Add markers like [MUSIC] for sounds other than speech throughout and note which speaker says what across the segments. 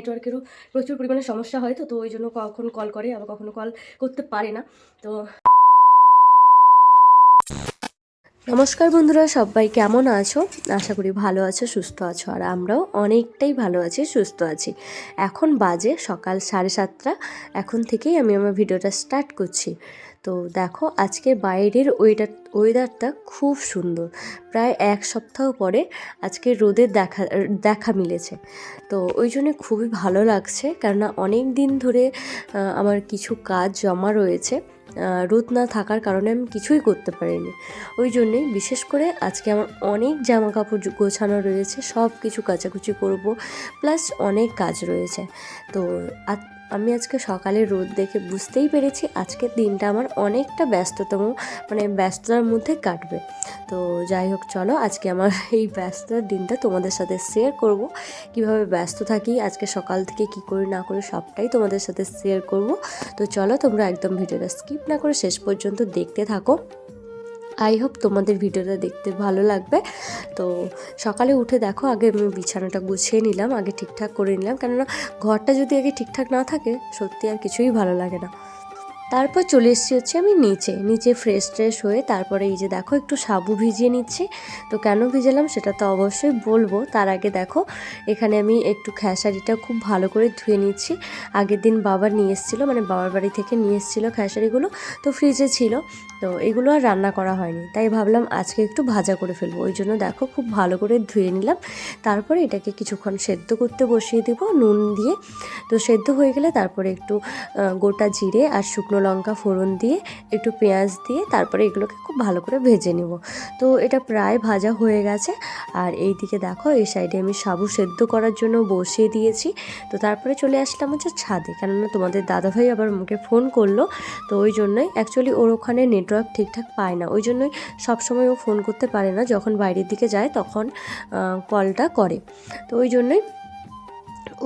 Speaker 1: নেটওয়ার্কেরও প্রচুর পরিমাণে সমস্যা হয় তো তো ওই জন্য কখন কল করে, আবার কখনো কল করতে পারে না। তো নমস্কার বন্ধুরা, সবাই কেমন আছো? আশা করি ভালো আছো, সুস্থ আছো, আর আমরাও অনেকটাই ভালো আছি, সুস্থ আছি। এখন বাজে সকাল সাড়ে সাতটা, এখন থেকেই আমি আমার ভিডিওটা স্টার্ট করছি। তো দেখো আজকে বাইরের ওয়েদার ওয়েদারটা খুব সুন্দর। প্রায় এক সপ্তাহ পরে আজকে রোদের দেখা দেখা মিলেছে। তো ওই জন্য খুবই ভালো লাগছে কেননা অনেক দিন ধরে আমার কিছু কাজ জমা রয়েছে। রোদ না থাকার কারণে আমি কিছুই করতে পারিনি। ওই জন্যেই বিশেষ করে আজকে আমার অনেক জামা কাপড় গোছানো রয়েছে সব কিছু কাচাকুচি করব প্লাস অনেক কাজ রয়েছে। তো আমি আজকে সকালে রোদ দেখে বুঝতেই পেরেছি আজকের দিনটা আমার অনেকটা ব্যস্ততম মানে ব্যস্ততার মধ্যে কাটবে। তো যাই হোক, চলো আজকে আমার [LAUGHS] এই ব্যস্ততার দিনটা তোমাদের সাথে শেয়ার করব। কীভাবে ব্যস্ত থাকি, আজকে সকাল থেকে কি করি, না করি, সবটাই তোমাদের সাথে শেয়ার করব। তো চলো তোমরা একদম ভিডিওটা স্কিপ না করে শেষ পর্যন্ত দেখতে থাকো। আই হোপ তোমাদের ভিডিওটা দেখতে ভালো লাগবে। তো সকালে উঠে দেখো, আগে আমি বিছানাটা গুছিয়ে নিলাম, আগে ঠিকঠাক করে নিলাম। কেননা ঘরটা যদি আগে ঠিকঠাক না থাকে, সত্যি আর কিছুই ভালো লাগে না। তারপর চলে এসেছি হচ্ছে আমি নিচে। নিচে ফ্রেশ ট্রেশ হয়ে তারপরে এই যে দেখো, একটু সাবু ভিজিয়ে নিচ্ছি। তো কেন ভিজালাম সেটা তো অবশ্যই বলব। তার আগে দেখো, এখানে আমি একটু খেসারিটা খুব ভালো করে ধুয়ে নিচ্ছি। আগের দিন বাবা নিয়ে এসেছিল মানে বাবার বাড়ি থেকে নিয়ে এসেছিল খেসারিগুলো, তো ফ্রিজে ছিল। তো এগুলো আর রান্না করা হয়নি। তাই ভাবলাম আজকে একটু ভাজা করে ফেলব। ওই জন্য দেখো, খুব ভালো করে ধুয়ে নিলাম। তারপরে এটাকে কিছুক্ষণ সেদ্ধ করতে বসিয়ে দিব নুন দিয়ে। তো সেদ্ধ হয়ে গেলে তারপরে একটু গোটা জিরে আর শুকনো লঙ্কা ফোড়ন দিয়ে, একটু পেঁয়াজ দিয়ে, তারপরে এগুলোকে খুব ভালো করে ভেজে নেব। তো এটা প্রায় ভাজা হয়ে গেছে। আর এই দিকে দেখো, এই সাইডে আমি সাবু সেদ্ধ করার জন্য বসিয়ে দিয়েছি। তো তারপরে চলে আসলাম হচ্ছে ছাদে। কেননা তোমাদের দাদাভাই আবার আমাকে ফোন করল। তো ওই জন্যই অ্যাকচুয়ালি ওর ওখানে নেটওয়ার্ক ঠিকঠাক পায় না। ওই জন্যই সবসময় ও ফোন করতে পারে না। যখন বাইরের দিকে যায়, তখন কলটা করে। তো ওই জন্যই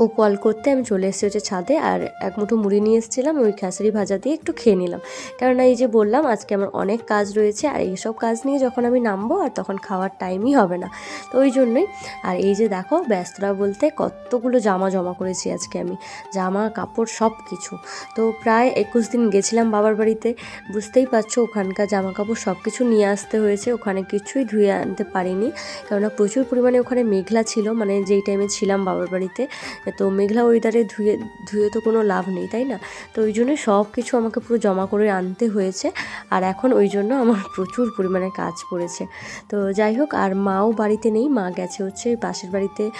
Speaker 1: ও কল করতে আমি চলে এসেছি হচ্ছে ছাদে আর এক মুঠো মুড়ি নিয়ে এসেছিলাম, ওই খেসারি ভাজা দিয়ে একটু খেয়ে নিলাম। কেননা এই যে বললাম, আজকে আমার অনেক কাজ রয়েছে আর এইসব কাজ নিয়ে যখন আমি নামবো আর তখন খাওয়ার টাইমই হবে না। তো ওই জন্যই, আর এই যে দেখো ব্যস্তরা বলতে কতগুলো জামা জমা করেছি আজকে আমি, জামা, কাপড় সব কিছু তো প্রায় একুশ দিন গেছিলাম বাবার বাড়িতে, বুঝতেই পারছ ওখানকার জামা কাপড় সব কিছু নিয়ে আসতে হয়েছে, ওখানে কিছুই ধুয়ে আনতে পারিনি। কেননা প্রচুর পরিমাণে ওখানে মেঘলা ছিল মানে যেই টাইমে ছিলাম বাবার বাড়িতে তো মেঘলা ওয়েদারে ধুয়ে ধুয়ে তো কোনো লাভ নেই, তাই না? তো ওই জন্য সব কিছু আমাকে পুরো জমা করে আনতে হয়েছে। আর এখন ওই জন্য আমার [LAUGHS] প্রচুর পরিমাণে কাজ পড়েছে। তো যাই হোক, আর মাও বাড়িতে নেই, মা গেছে হচ্ছে পাশের বাড়িতে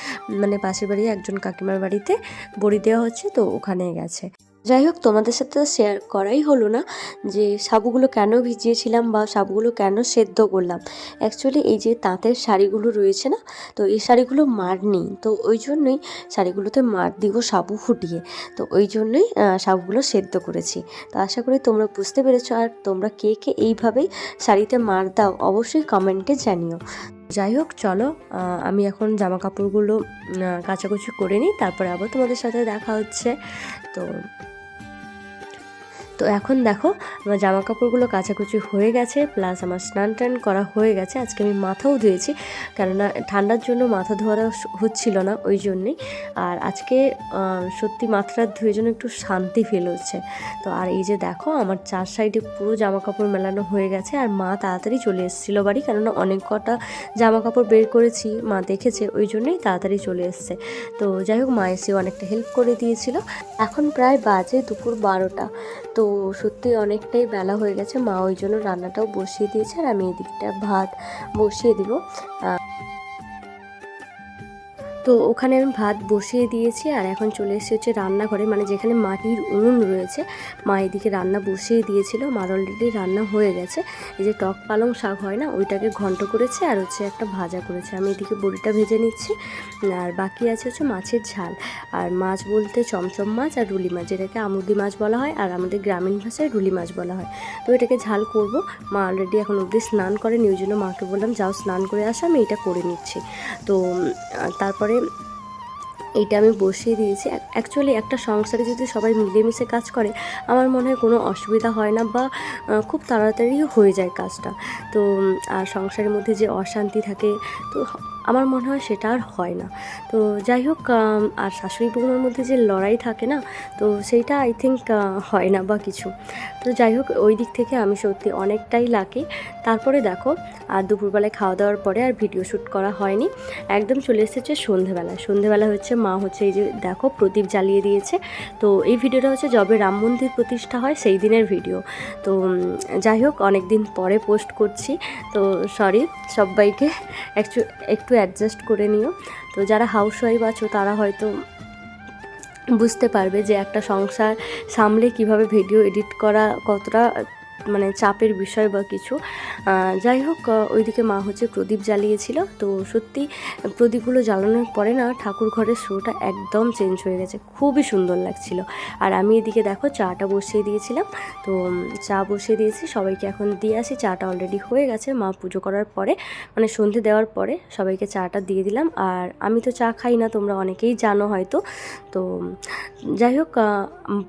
Speaker 1: মানে পাশের বাড়ি একজন কাকিমার বাড়িতে, বড়ি দেওয়া হচ্ছে, তো ওখানে গেছে। যাই হোক, তোমাদের সাথে শেয়ার করাই হলো না যে সাবুগুলো কেন ভিজিয়েছিলাম বা সাবুগুলো কেন সেদ্ধ করলাম। অ্যাকচুয়ালি এই যে তাঁতের শাড়িগুলো রয়েছে না, তো এই শাড়িগুলো মার নেই। তো ওই জন্যই শাড়িগুলোতে মার দিব সাবু ফুটিয়ে। তো ওই জন্যই সাবুগুলো সেদ্ধ করেছি। তো আশা করি তোমরা বুঝতে পেরেছ আর তোমরা কে কে এইভাবেই শাড়িতে মার দাও অবশ্যই কমেন্টে জানিও। যাই হোক, চলো আমি এখন জামা কাপড়গুলো কাচাকুচি করে নিই। তারপরে আবার তোমাদের সাথে দেখা হচ্ছে। তো তো এখন দেখো, আমার জামা কাপড়গুলো কাচাকুচি হয়ে গেছে প্লাস আমার স্নান টান করা হয়ে গেছে। আজকে আমি মাথাও ধুয়েছি, কেননা ঠান্ডার জন্য মাথা ধোয়াটা হচ্ছিল না ওই জন্যেই। আর আজকে সত্যি মাথাটা ধুয়ে জন্য একটু শান্তি ফিল হচ্ছে। তো আর এই যে দেখো, আমার চার সাইডে পুরো জামা কাপড় মেলানো হয়ে গেছে, আর মা তাড়াতাড়ি চলে এসেছিল বাড়ি, কেননা অনেক কটা জামা কাপড় বের করেছি, মা দেখেছে, ওই জন্যই তাড়াতাড়ি চলে এসছে। তো যাই হোক, মা এসে অনেকটা হেল্প করে দিয়েছিল। এখন প্রায় বাজে দুপুর বারোটা। তো সত্যি অনেকটাই বেলা হয়ে গেছে। মা ওই জন্য রান্নাটাও বসিয়ে দিয়েছে আর আমি এদিকটা ভাত বসিয়ে দিব। তো ওখানে আমি ভাত বসিয়ে দিয়েছি আর এখন চলে এসেছি হচ্ছে রান্নাঘরে মানে যেখানে মাটির উনুন রয়েছে। মা এদিকে রান্না বসিয়ে দিয়েছিল মার অলরেডি রান্না হয়ে গেছে। এই যে টক পালং শাক হয় না ওইটাকে ঘন্ট করেছে আর হচ্ছে একটা ভাজা করেছে। আমি এদিকে বড়িটা ভেজে নিচ্ছি আর বাকি আছে হচ্ছে মাছের ঝাল। আর মাছ বলতে চমচম মাছ আর রুলি মাছ যেটাকে আমুদি মাছ বলা হয় আর আমাদের গ্রামীণ ভাষায় রুলি মাছ বলা হয়। তো এটাকে ঝাল করব। মা অলরেডি এখন অবধি স্নান করেনি ওই জন্য মাকে বললাম যাও স্নান করে আসো আমি এটা করে নিচ্ছি। তো আহ, তারপরে এইটা আমি বসিয়ে দিয়েছি। অ্যাকচুয়ালি একটা সংসারে যদি সবাই মিলেমিশে কাজ করে, আমার মনে হয় কোনো অসুবিধা হয় না বা খুব তাড়াতাড়ি হয়ে যায় কাজটা। তো আর সংসারের মধ্যে যে অশান্তি থাকে, তো আমার মনে হয় সেটা আর হয় না। তো যাই হোক আর শাশুড়ি বৌমার মধ্যে যে লড়াই থাকে না, তো সেইটা আই থিঙ্ক হয় না বা কিছু। তো যাই হোক, ওই দিক থেকে আমি সত্যি অনেকটাই লাকি তারপরে দেখো, আর দুপুরবেলায় খাওয়া দাওয়ার পরে আর ভিডিও শ্যুট করা হয়নি। একদম চলে এসেছে সন্ধেবেলা সন্ধেবেলা হচ্ছে মা হচ্ছে এই যে দেখো প্রদীপ জ্বালিয়ে দিয়েছে। তো এই ভিডিওটা হচ্ছে যবে রাম মন্দির প্রতিষ্ঠা হয়, সেই দিনের ভিডিও তো যাই হোক অনেক দিন পরে পোস্ট করছি। তো সরি সবাইকে, একটু একটু অ্যাডজাস্ট করে নিও। তো যারা হাউস ওয়াইফ আছো, তারা হয়তো বুঝতে পারবে যে একটা সংসার সামলে কীভাবে ভিডিও এডিট করা কতটা মানে চাপের বিষয় বা কিছু। যাই হোক ওইদিকে মা হচ্ছে প্রদীপ জ্বালিয়েছিল। তো সত্যি প্রদীপগুলো জ্বালানোর পরে না ঠাকুর ঘরের শোটা একদম চেঞ্জ হয়ে গেছে। খুবই সুন্দর লাগছিল। আর আমি এদিকে দেখো চাটা বসিয়ে দিয়েছিলাম। তো চা বসিয়ে দিয়েছি। সবাইকে এখন দিয়ে আসি। চাটা অলরেডি হয়ে গেছে। মা পুজো করার পরে মানে সন্ধে দেওয়ার পরে সবাইকে চাটা দিয়ে দিলাম। আর আমি তো চা খাই না, তোমরা অনেকেই জানো হয়তো। তো যাই হোক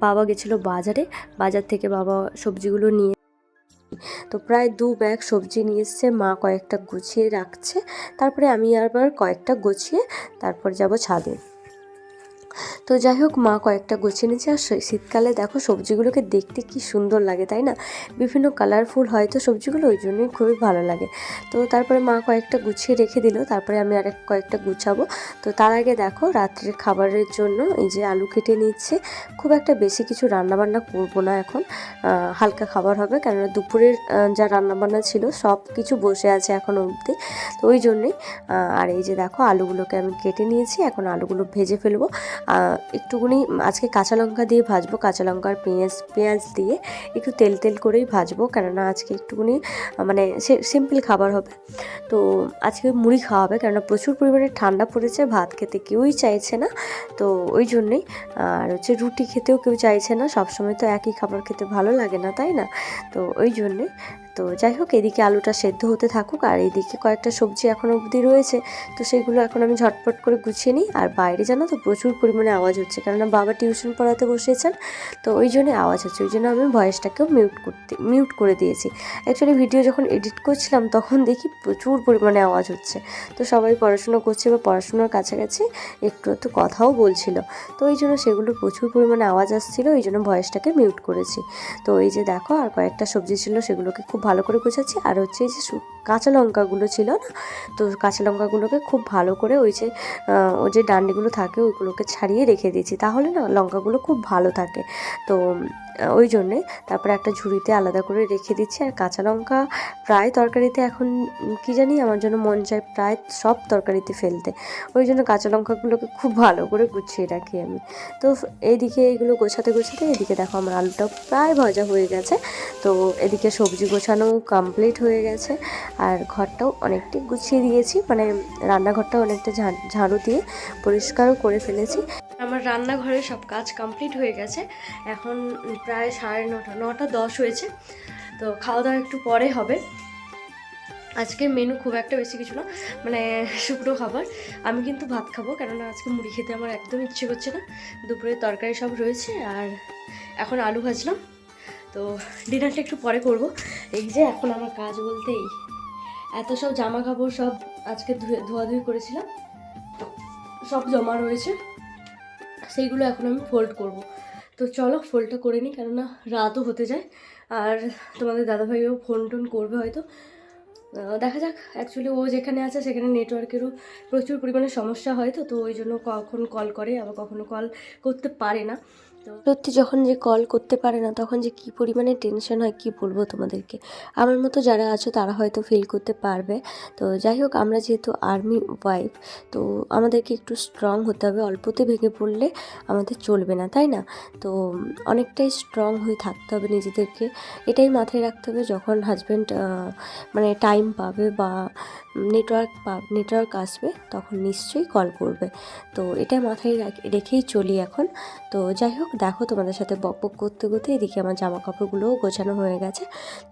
Speaker 1: বাবা গেছিল বাজারে। বাজার থেকে বাবা সবজিগুলো নিয়ে তো প্রায় দু ব্যাগ সবজি নিয়ে এসছে, মা কয়েকটা গুছিয়ে রাখছে। তারপরে আমি আবার কয়েকটা গুছিয়ে তারপর যাব ছাদে। তো যাই হোক, মা কয়েকটা গুছিয়ে নিয়েছে। আর শীতকালে দেখো, সবজিগুলোকে দেখতে কি সুন্দর লাগে, তাই না? বিভিন্ন কালারফুল হয় তো সবজিগুলো, ওই জন্যই খুবই ভালো লাগে। তো তারপরে মা কয়েকটা গুছিয়ে রেখে দিল, তারপরে আমি আরেক কয়েকটা গুছাবো। তো তার আগে দেখো, রাত্রের খাবারের জন্য এই যে আলু কেটে নিচ্ছে। খুব একটা বেশি কিছু রান্নাবান্না করব না এখন। হালকা খাবার হবে, কেননা দুপুরের যা রান্নাবান্না ছিল, সব কিছু বসে আছে এখন অবধি। তো ওই জন্যেই আর এই যে দেখো, আলুগুলোকে আমি কেটে নিয়েছি। এখন আলুগুলো ভেজে ফেলব। আহ, একটুখানি আজকে কাঁচা লঙ্কা দিয়ে ভাজবো কাঁচা লঙ্কার পেঁয়াজ পেঁয়াজ দিয়ে একটু তেল তেল করেই ভাজবো। কেননা আজকে একটুখানি আহ, মানে সিম্পল খাবার হবে। তো আজকে মুড়ি খাওয়া হবে কেননা প্রচুর পরিমাণে ঠান্ডা পড়েছে ভাত খেতে কেউই চাইছে না। তো ওই জন্যেই আর হচ্ছে রুটি খেতেও কেউ চাইছে না সবসময় তো একই খাবার খেতে ভালো লাগে না তাই না? তো ওই জন্যে তো যাই হোক, এদিকে আলুটা সেদ্ধ হতে থাকুক আর এইদিকে কয়েকটা সবজি এখনও অবধি রয়েছে। তো সেগুলো এখন আমি ঝটপট করে গুছিয়ে নিই। আর বাইরে জানো তো প্রচুর পরিমাণে আওয়াজ হচ্ছে, কেননা বাবা টিউশন পড়াতে বসেছেন, তো ওই জন্যে আওয়াজ হচ্ছে। ওই জন্য আমি ভয়েসটাকেও মিউট করতে মিউট করে দিয়েছি। অ্যাকচুয়ালি ভিডিও যখন এডিট করছিলাম, তখন দেখি প্রচুর পরিমাণে আওয়াজ হচ্ছে। তো সবাই পড়াশুনো করছে বা পড়াশোনার কাছাকাছি একটু একটু কথাও বলছিল। তো ওই জন্য সেগুলো প্রচুর পরিমাণে আওয়াজ আসছিল, ওই জন্য ভয়েসটাকে মিউট করেছি। তো এই যে দেখো, আর কয়েকটা সবজি ছিল, সেগুলোকে খুব ভালো করে গোছাচ্ছি। আর হচ্ছে যে কাঁচা লঙ্কাগুলো ছিল না, তো কাঁচা লঙ্কাগুলোকে খুব ভালো করে ওই যে ওই যে ডান্ডিগুলো থাকে ওইগুলোকে ছাড়িয়ে রেখে দিয়েছি। তাহলে না লঙ্কাগুলো খুব ভালো থাকে। তো ওই জন্যে তারপরে একটা ঝুড়িতে আলাদা করে রেখে দিচ্ছি। আর কাঁচা লঙ্কা প্রায় তরকারিতে এখন কি জানি আমার জন্য মন চায় প্রায় সব তরকারিতে ফেলতে। ওই জন্য কাঁচা লঙ্কাগুলোকে খুব ভালো করে গুছিয়ে রাখি আমি। তো এইদিকে এইগুলো গোছাতে গোছাতে এদিকে দেখো আমার আলুটা প্রায় ভাজা হয়ে গেছে। তো এদিকে সবজি গোছানো কমপ্লিট হয়ে গেছে। আর ঘরটাও অনেকটাই গুছিয়ে দিয়েছি। মানে রান্নাঘরটাও অনেকটা ঝাড়ু দিয়ে পরিষ্কারও করে ফেলেছি। আমার রান্নাঘরে সব কাজ কমপ্লিট হয়ে গেছে। এখন প্রায় সাড়ে নটা নটা দশ হয়েছে। তো খাওয়া দাওয়া একটু পরে হবে। আজকে মেনু খুব একটা বেশি কিছু না। মানে শুকনো খাবার। আমি কিন্তু ভাত খাব, কেননা আজকে মুড়ি খেতে আমার একদম ইচ্ছে করছে না। দুপুরের তরকারি সব রয়েছে। আর এখন আলু ভাজলাম। তো ডিনারটা একটু পরে করব। এই যে এখন আমার কাজ বলতে এই। এত সব জামা কাপড় সব আজকে ধুয়ে ধোয়াধুয়ি করেছিলাম। সব জমা রয়েছে। সেইগুলো এখন আমি ফোল্ড করব। তো চলো ফোল্ডটা করে নিই, কেননা রাতও হতে যায়। আর তোমাদের দাদাভাইও ফোন টোন করবে হয়তো। দেখা যাক। অ্যাকচুয়ালি ও যেখানে আছে সেখানে নেটওয়ার্কেরও প্রচুর পরিমাণে সমস্যা হয় তো তো ওই জন্য কখন কল করে, আবার কখনো কল করতে পারে না। সত্যি যখন যে কল করতে পারে না, তখন যে কী পরিমাণে টেনশন হয়, কী বলব তোমাদেরকে? আমার মতো যারা আছো, তারা হয়তো ফিল করতে পারবে। তো যাই হোক, আমরা যেহেতু আর্মি ওয়াইফ তো আমাদেরকে একটু স্ট্রং হতে হবে। অল্পতে ভেঙে পড়লে আমাদের চলবে না, তাই না? তো অনেকটাই স্ট্রং হয়ে থাকতে হবে নিজেদেরকে। এটাই মাথায় রাখতে হবে যখন হাজব্যান্ড মানে টাইম পাবে বা নেটওয়ার্ক পা নেটওয়ার্ক আসবে, তখন নিশ্চয়ই কল করবে। তো এটা মাথায় রাখ- রেখেই চলি এখন। তো যাই হোক দেখো তোমাদের সাথে বক বক করতে করতে এদিকে আমার জামা কাপড়গুলোও গোছানো হয়ে গেছে।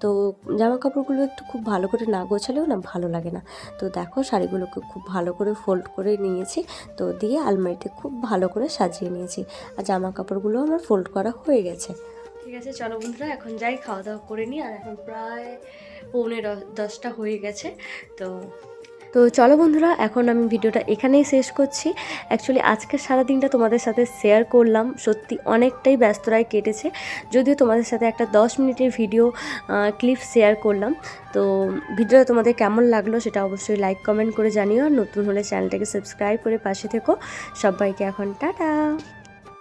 Speaker 1: তো জামা কাপড়গুলো একটু খুব ভালো করে না গোছালেও না ভালো লাগে না। তো দেখো শাড়িগুলোকে খুব ভালো করে ফোল্ড করে নিয়েছি। তো দিয়ে আলমারিতে খুব ভালো করে সাজিয়ে নিয়েছি। আর জামা কাপড়গুলো আমার ফোল্ড করা হয়ে গেছে। ঠিক আছে, চলো বন্ধুরা, এখন যাই, খাওয়া দাওয়া করে নিই। আর এখন প্রায় পৌনে দশটা হয়ে গেছে। তো তো চলো বন্ধুরা, এখন আমি ভিডিওটা এখানেই শেষ করছি। অ্যাকচুয়ালি আজকের সারাদিনটা তোমাদের সাথে শেয়ার করলাম। সত্যি অনেকটাই ব্যস্ততায় কেটেছে। যদিও তোমাদের সাথে একটা দশ মিনিটের ভিডিও ক্লিপ শেয়ার করলাম। তো ভিডিওটা তোমাদের কেমন লাগল সেটা অবশ্যই লাইক কমেন্ট করে জানিও। আর নতুন হলে চ্যানেলটাকে সাবস্ক্রাইব করে পাশে থেকো। সবাইকে এখন টাটা।